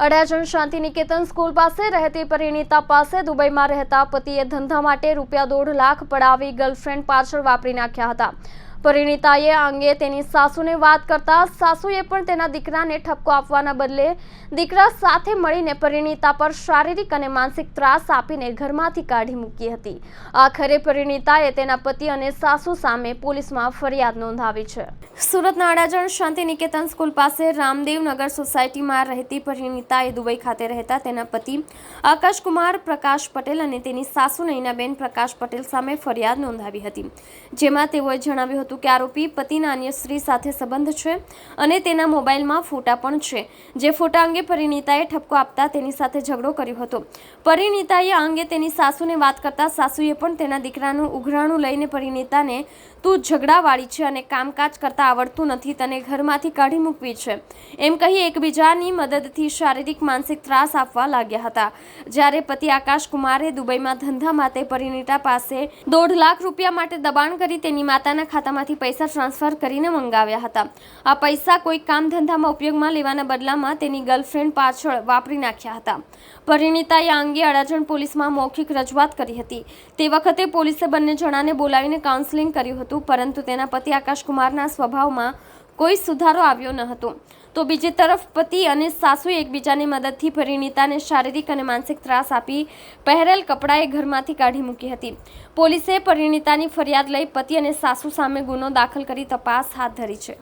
અડાજણ શાંતિ Niketan school પાસે રહેતી પરિણીતા પાસે દુબઈમાં રહેતા પતિએ ધંધા માટે રૂપિયા દોઢ લાખ પડાવી ગર્લફ્રેન્ડ પાછળ વાપરી નાખ્યા હતા. પરિણીતાએ અંગે તેની સાસુને વાત કરતા સાસુએ પણ તેના દીકરાને ઠપકો આપવાના બદલે દીકરા સાથે મળીને પરિણીતા પર શારીરિક અને માનસિક ત્રાસ આપીને ઘરમાંથી કાઢી મૂકી હતી. આખરે પરિણીતાએ તેના પતિ અને સાસુ સામે પોલીસમાં ફરિયાદ નોંધાવી છે. સુરતના અડાજણ શાંતિ નિકેતન સ્કૂલ પાસે રામદેવનગર સોસાયટીમાં રહેતી પરિણીતાએ દુબઈ ખાતે રહેતા તેના પતિ આકાશકુમાર પ્રકાશ પટેલ અને તેની સાસુ નૈનાબેન પ્રકાશ પટેલ સામે ફરિયાદ નોંધાવી હતી. જેમાં તેઓએ જણાવ્યું હતું કે આરોપી, પતિના અન્ય સ્ત્રી સાથે સંબંધ છે અને તેના મોબાઈલમાં ફોટા પણ છે. જે ફોટા અંગે પરિણીતાએ ઠપકો આપતા તેની સાથે ઝઘડો કર્યો હતો. પરિણીતાએ આ અંગે તેની સાસુને વાત કરતા સાસુએ પણ તેના દીકરાનું ઉઘરાણું લઈને પરિણીતાને તું ઝઘડાવાળી છે અને કામકાજ કરતા આવડતું નથી, તને ઘરમાંથી કાઢી મૂકવી છે. એમ કહી એકબીજાની મદદથી શારીરિક માનસિક ત્રાસ આપવા લાગ્યા હતા. જ્યારે પતિ આકાશ દુબઈમાં ધંધા માટે પરિણીતા પાસે દોઢ લાખ રૂપિયા માટે દબાણ કરી તેની માતાના ખાતામાંથી પૈસા ટ્રાન્સફર કરીને મંગાવ્યા હતા. આ પૈસા કોઈ કામ ધંધામાં ઉપયોગમાં લેવાના બદલામાં તેની ગર્લફ્રેન્ડ પાછળ વાપરી નાખ્યા હતા. પરિણીતાએ આ અંગે અડાજણ પોલીસમાં મૌખિક રજૂઆત કરી હતી. તે વખતે પોલીસે બંને જણાને બોલાવીને કાઉન્સેલિંગ કર્યું હતું, પરંતુ તેના પતિ આકાશ કુમારના સ્વભાવમાં કોઈ સુધારો આવ્યો ન હતો. તો બીજી તરફ પતિ અને સાસુએ એકબીજાની મદદથી પરિણીતાને શારીરિક અને માનસિક ત્રાસ આપી પહેરેલ કપડાએ ઘરમાંથી કાઢી મૂકી હતી. પોલીસે પરિણીતાની ફરિયાદ લઈ પતિ અને સાસુ સામે ગુનો દાખલ કરી તપાસ હાથ ધરી છે.